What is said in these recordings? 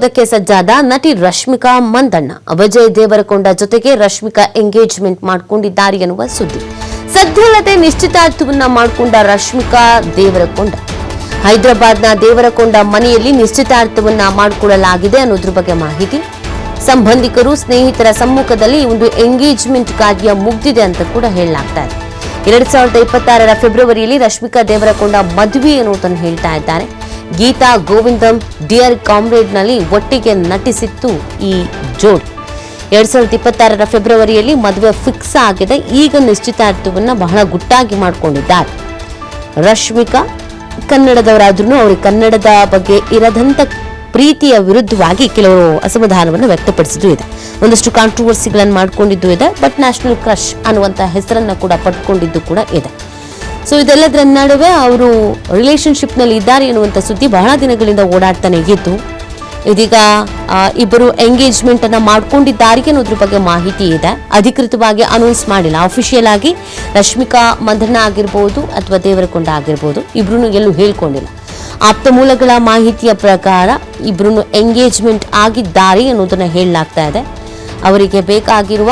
ಅದಕ್ಕೆ ಸಜ್ಜಾದ ನಟಿ ರಶ್ಮಿಕಾ ಮಂದಣ್ಣ. ಅಭಜಯ್ ದೇವರಕೊಂಡ ಜೊತೆಗೆ ರಶ್ಮಿಕಾ ಎಂಗೇಜ್ಮೆಂಟ್ ಮಾಡಿಕೊಂಡಿದ್ದಾರೆ ಎನ್ನುವ ಸುದ್ದಿ. ಸದ್ಯಲ್ಲದೆ ನಿಶ್ಚಿತಾರ್ಥವನ್ನ ಮಾಡಿಕೊಂಡ ರಶ್ಮಿಕಾ ದೇವರಕೊಂಡ. ಹೈದರಾಬಾದ್ನ ದೇವರಕೊಂಡ ಮನೆಯಲ್ಲಿ ನಿಶ್ಚಿತಾರ್ಥವನ್ನ ಮಾಡಿಕೊಳ್ಳಲಾಗಿದೆ ಅನ್ನೋದ್ರ ಬಗ್ಗೆ ಮಾಹಿತಿ. ಸಂಬಂಧಿಕರು ಸ್ನೇಹಿತರ ಸಮ್ಮುಖದಲ್ಲಿ ಒಂದು ಎಂಗೇಜ್ಮೆಂಟ್ ಕಾರ್ಯ ಮುಗ್ದಿದೆ ಅಂತ ಕೂಡ ಹೇಳಲಾಗ್ತಾ ಇದೆ. ಎರಡ್ ಸಾವಿರದ ಇಪ್ಪತ್ತಾರರ ಫೆಬ್ರವರಿಯಲ್ಲಿ ರಶ್ಮಿಕಾ ದೇವರಕೊಂಡ ಮದುವೆ ಅನ್ನೋದನ್ನು ಹೇಳ್ತಾ ಇದ್ದಾರೆ. ಗೀತಾ ಗೋವಿಂದಂ, ಡಿಯರ್ ಕಾಮ್ರೇಡ್ನಲ್ಲಿ ಒಟ್ಟಿಗೆ ನಟಿಸಿತ್ತು ಈ ಜೋಡಿ. ಎರಡ್ ಸಾವಿರದ ಇಪ್ಪತ್ತಾರರ ಫೆಬ್ರವರಿಯಲ್ಲಿ ಮದುವೆ ಫಿಕ್ಸ್ ಆಗಿದೆ. ಈಗ ನಿಶ್ಚಿತಾರ್ಥವನ್ನು ಬಹಳ ಗುಟ್ಟಾಗಿ ಮಾಡಿಕೊಂಡಿದ್ದಾರೆ. ರಶ್ಮಿಕಾ, ಕನ್ನಡದವರಾದ್ರೂ ಅವರು ಕನ್ನಡದ ಬಗ್ಗೆ ಇರದಂತ ಪ್ರೀತಿಯ ವಿರುದ್ಧವಾಗಿ ಕೆಲವರು ಅಸಮಾಧಾನವನ್ನು ವ್ಯಕ್ತಪಡಿಸಿದ್ದು ಇದೆ. ಒಂದಷ್ಟು ಕಾಂಟ್ರವರ್ಸಿಗಳನ್ನು ಮಾಡಿಕೊಂಡಿದ್ದು ಇದೆ ಬಟ್ ನ್ಯಾಷನಲ್ ಕ್ರಶ್ ಅನ್ನುವಂಥ ಹೆಸರನ್ನ ಕೂಡ ಪಡ್ಕೊಂಡಿದ್ದು ಕೂಡ ಇದೆ. ಸೊ ಇದೆಲ್ಲದರ ನಡುವೆ ಅವರು ರಿಲೇಶನ್ಶಿಪ್ನಲ್ಲಿ ಇದ್ದಾರೆ ಎನ್ನುವಂಥ ಸುದ್ದಿ ಬಹಳ ದಿನಗಳಿಂದ ಓಡಾಡ್ತಾನೆ ಇದ್ದು, ಇದೀಗ ಇಬ್ಬರು ಎಂಗೇಜ್ಮೆಂಟ್ ಅನ್ನ ಮಾಡ್ಕೊಂಡಿದ್ದಾರೆ ಅನ್ನೋದ್ರ ಬಗ್ಗೆ ಮಾಹಿತಿ ಇದೆ. ಅಧಿಕೃತವಾಗಿ ಅನೌನ್ಸ್ ಮಾಡಿಲ್ಲ. ಅಫಿಷಿಯಲ್ ಆಗಿ ರಶ್ಮಿಕಾ ಮಂಧನ ಆಗಿರ್ಬೋದು ಅಥವಾ ದೇವರಕೊಂಡ ಆಗಿರ್ಬೋದು ಇಬ್ರು ಎಲ್ಲೂ ಹೇಳ್ಕೊಂಡಿಲ್ಲ. ಆಪ್ತ ಮೂಲಗಳ ಮಾಹಿತಿಯ ಪ್ರಕಾರ ಇಬ್ರು ಎಂಗೇಜ್ಮೆಂಟ್ ಆಗಿದ್ದಾರೆ ಅನ್ನೋದನ್ನ ಹೇಳಲಾಗ್ತಾ ಇದೆ. ಅವರಿಗೆ ಬೇಕಾಗಿರುವ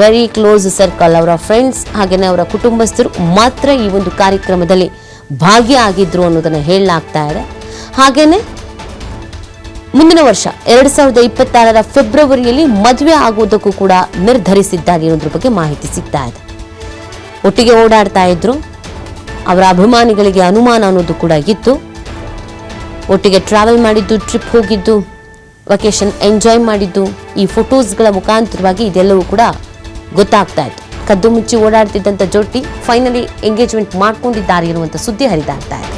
ವೆರಿ ಕ್ಲೋಸ್ ಸರ್ಕಲ್ ಅವರ ಫ್ರೆಂಡ್ಸ್ ಹಾಗೆಯೇ ಅವರ ಕುಟುಂಬಸ್ಥರು ಮಾತ್ರ ಈ ಒಂದು ಕಾರ್ಯಕ್ರಮದಲ್ಲಿ ಭಾಗಿಯಾಗಿದ್ರು ಅನ್ನೋದನ್ನು ಹೇಳಲಾಗ್ತಾ ಇದೆ. ಹಾಗೆಯೇ ಮುಂದಿನ ವರ್ಷ, ಎರಡು ಸಾವಿರದ ಇಪ್ಪತ್ತಾರರ ಫೆಬ್ರವರಿಯಲ್ಲಿ ಮದುವೆ ಆಗುವುದಕ್ಕೂ ಕೂಡ ನಿರ್ಧರಿಸಿದ್ದಾರೆ ಅನ್ನೋದ್ರ ಬಗ್ಗೆ ಮಾಹಿತಿ ಸಿಗ್ತಾ ಇದೆ. ಒಟ್ಟಿಗೆ ಓಡಾಡ್ತಾ ಇದ್ರು, ಅವರ ಅಭಿಮಾನಿಗಳಿಗೆ ಅನುಮಾನ ಅನ್ನೋದು ಕೂಡ ಇತ್ತು. ಒಟ್ಟಿಗೆ ಟ್ರಾವೆಲ್ ಮಾಡಿದ್ದು ಟ್ರಿಪ್ ಹೋಗಿದ್ದು ವೆಕೇಶನ್ ಎಂಜಾಯ್ ಮಾಡಿದ್ದು, ಈ ಫೋಟೋಸ್ಗಳ ಮುಖಾಂತರವಾಗಿ ಇದೆಲ್ಲವೂ ಕೂಡ ಗೊತ್ತಾಗ್ತಾ ಇತ್ತು. ಕದ್ದು ಮುಚ್ಚಿ ಓಡಾಡ್ತಿದ್ದಂಥ ಜೋಟಿ ಫೈನಲಿ ಎಂಗೇಜ್ಮೆಂಟ್ ಮಾಡ್ಕೊಂಡಿದ್ದಾರೆ ಎನ್ನುವಂಥ ಸುದ್ದಿ ಹರಿದಾಡ್ತಾ ಇದೆ.